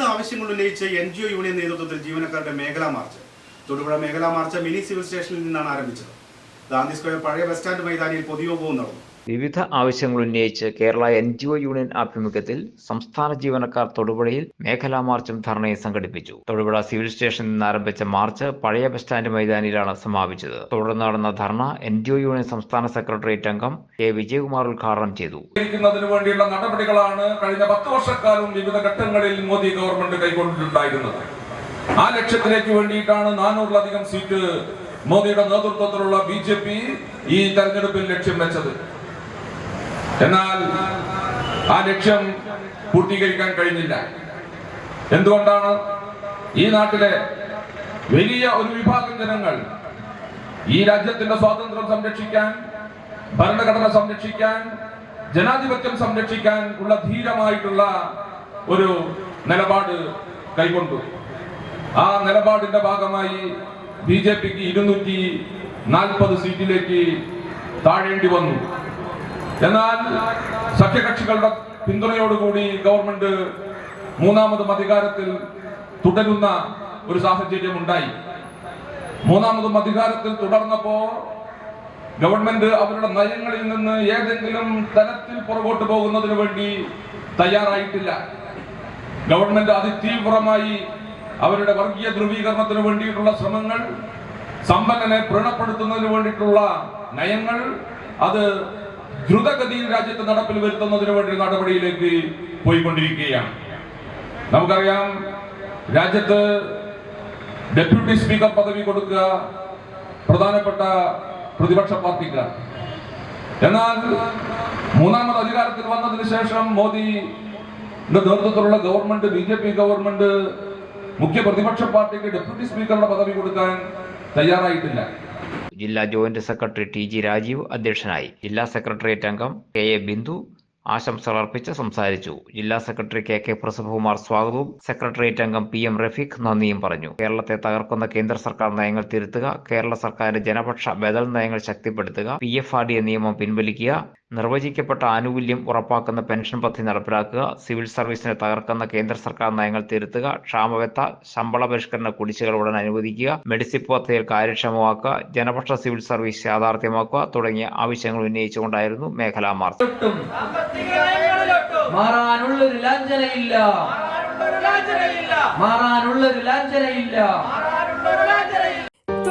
വിവിധ ആവശ്യങ്ങൾ ഉന്നയിച്ച് എൻ ജി ഒ യൂണിയൻ നേതൃത്വത്തിൽ ജീവനക്കാരുടെ മേഖലാ മാർച്ച്? തൊടുപുഴ മേഖലാ മാർച്ച് മിനി സിവിൽ സ്റ്റേഷനിൽ നിന്നാണ് ആരംഭിച്ചത്. ഗാന്ധി സ്ക്വയർ പഴയ ബസ് സ്റ്റാൻഡ് മൈതാനിയിൽ പൊതുയോഗവും നടന്നു. വിവിധ ആവശ്യങ്ങൾ ഉന്നയിച്ച് Kerala N G O union ആഭിമുഖ്യത്തിൽ സംസ്ഥാന ജീവനക്കാർ തൊടുപുഴയിൽ മേഖലാ മാർച്ചും ധർണയും സംഘടിപ്പിച്ചു. തൊടുപുഴ സിവിൽ സ്റ്റേഷനിൽ നിന്ന് ആരംഭിച്ച മാർച്ച് പഴയ ബസ് സ്റ്റാൻഡ് മൈതാനിയിലാണ് സമാപിച്ചത്. തുടർന്ന് നടന്ന ധർണ എൻ ജി ഒ യൂണിയൻ സംസ്ഥാന സെക്രട്ടേറിയറ്റ് അംഗം കെ വിജയകുമാർ ഉദ്ഘാടനം ചെയ്തു. വേണ്ടിയുള്ള നടപടികളാണ് കഴിഞ്ഞ പത്ത് വർഷക്കാലം വിവിധ ഘട്ടങ്ങളിൽ മോദി ഗവൺമെന്റ് കൈക്കൊണ്ടിട്ടുണ്ടായിരുന്നത്. ആ ലക്ഷ്യത്തിലേക്ക് വേണ്ടിയിട്ടാണ് നാനൂറിലധികം സീറ്റ് മോദിയുടെ നേതൃത്വത്തിലുള്ള ബി ജെ പി ഈ തെരഞ്ഞെടുപ്പിൽ ലക്ഷ്യം വെച്ചത്. എന്നാൽ ആ ലക്ഷ്യം പൂർത്തീകരിക്കാൻ കഴിഞ്ഞില്ല. എന്തുകൊണ്ടാണ് ഈ നാട്ടിലെ വലിയ ഒരു വിഭാഗം ജനങ്ങൾ ഈ രാജ്യത്തിന്റെ സ്വാതന്ത്ര്യം സംരക്ഷിക്കാൻ ഭരണഘടന സംരക്ഷിക്കാൻ ജനാധിപത്യം സംരക്ഷിക്കാൻ ഉള്ള ധീരമായിട്ടുള്ള ഒരു നിലപാട് കൈക്കൊണ്ടു. ആ നിലപാടിന്റെ ഭാഗമായി ബി ജെ പിക്ക് ഇരുന്നൂറ്റി നാൽപ്പത് സീറ്റിലേക്ക് താഴേണ്ടി വന്നു. എന്നാൽ സഖ്യകക്ഷികളുടെ പിന്തുണയോടുകൂടി ഗവൺമെന്റ് മൂന്നാമതും അധികാരത്തിൽ തുടരുന്ന ഒരു സാഹചര്യം ഉണ്ടായി. മൂന്നാമതും അധികാരത്തിൽ തുടർന്നപ്പോ ഗവൺമെന്റ് അവരുടെ നയങ്ങളിൽ നിന്ന് ഏതെങ്കിലും തലത്തിൽ പുറകോട്ട് പോകുന്നതിന് വേണ്ടി തയ്യാറായിട്ടില്ല. ഗവൺമെന്റ് അതിതീവ്രമായി അവരുടെ വർഗീയ ധ്രുവീകരണത്തിന് വേണ്ടിയിട്ടുള്ള ശ്രമങ്ങൾ സമ്പന്നനെ പ്രണപ്പെടുത്തുന്നതിന് വേണ്ടിയിട്ടുള്ള നയങ്ങൾ അത് ദ്രുതഗതിയിൽ രാജ്യത്ത് നടപ്പിൽ വരുത്തുന്നതിന് വേണ്ടി നടപടിയിലേക്ക് പോയിക്കൊണ്ടിരിക്കുകയാണ്. നമുക്കറിയാം രാജ്യത്ത് ഡെപ്യൂട്ടി സ്പീക്കർ പദവി കൊടുക്കുക പ്രധാനപ്പെട്ട പ്രതിപക്ഷ പാർട്ടിക്ക് എന്നാൽ മൂന്നാമത് അധികാരത്തിൽ വന്നതിന് ശേഷം മോദി നേതൃത്വത്തിലുള്ള government B J P government മുഖ്യ പ്രതിപക്ഷ പാർട്ടിക്ക് ഡെപ്യൂട്ടി സ്പീക്കറുടെ പദവി കൊടുക്കാൻ തയ്യാറായിട്ടില്ല. ജില്ലാ joint secretary T G Rajeev അധ്യക്ഷനായി ജില്ലാ സെക്രട്ടേറിയറ്റ് അംഗം കെ എ ബിന്ദു ആശംസകൾ അർപ്പിച്ച് സംസാരിച്ചു. ജില്ലാ സെക്രട്ടറി കെ കെ പ്രസഭകുമാർ സ്വാഗതവും സെക്രട്ടേറിയറ്റ് അംഗം പി എം റഫീഖ് നന്ദിയും പറഞ്ഞു. കേരളത്തെ തകർക്കുന്ന കേന്ദ്ര സർക്കാർ നയങ്ങൾ തിരുത്തുക കേരള സർക്കാരിന്റെ ജനപക്ഷ ബദൽ നയങ്ങൾ ശക്തിപ്പെടുത്തുക പി എഫ് ആർ ഡി നിയമം പിൻവലിക്കുക നിർവചിക്കപ്പെട്ട ആനുകൂല്യം ഉറപ്പാക്കുന്ന പെൻഷൻ പദ്ധതി നടപ്പിലാക്കുക സിവിൽ സർവീസിനെ തകർക്കുന്ന കേന്ദ്ര സർക്കാർ നയങ്ങൾ തിരുത്തുക ക്ഷാമബത്ത ശമ്പള പരിഷ്കരണ കുടിശ്ശികൾ ഉടൻ അനുവദിക്കുക മെഡിസിപ്പ് പദ്ധതികൾ കാര്യക്ഷമമാക്കുക ജനപക്ഷ സിവിൽ സർവീസ് യാഥാർത്ഥ്യമാക്കുക തുടങ്ങിയ ആവശ്യങ്ങൾ ഉന്നയിച്ചുകൊണ്ടായിരുന്നു മേഖലാ മാർച്ച്. മാറാനുള്ളൊരു ലാഞ്ചനയില്ല. മാറാനുള്ളൊരു ലാഞ്ചനയില്ല.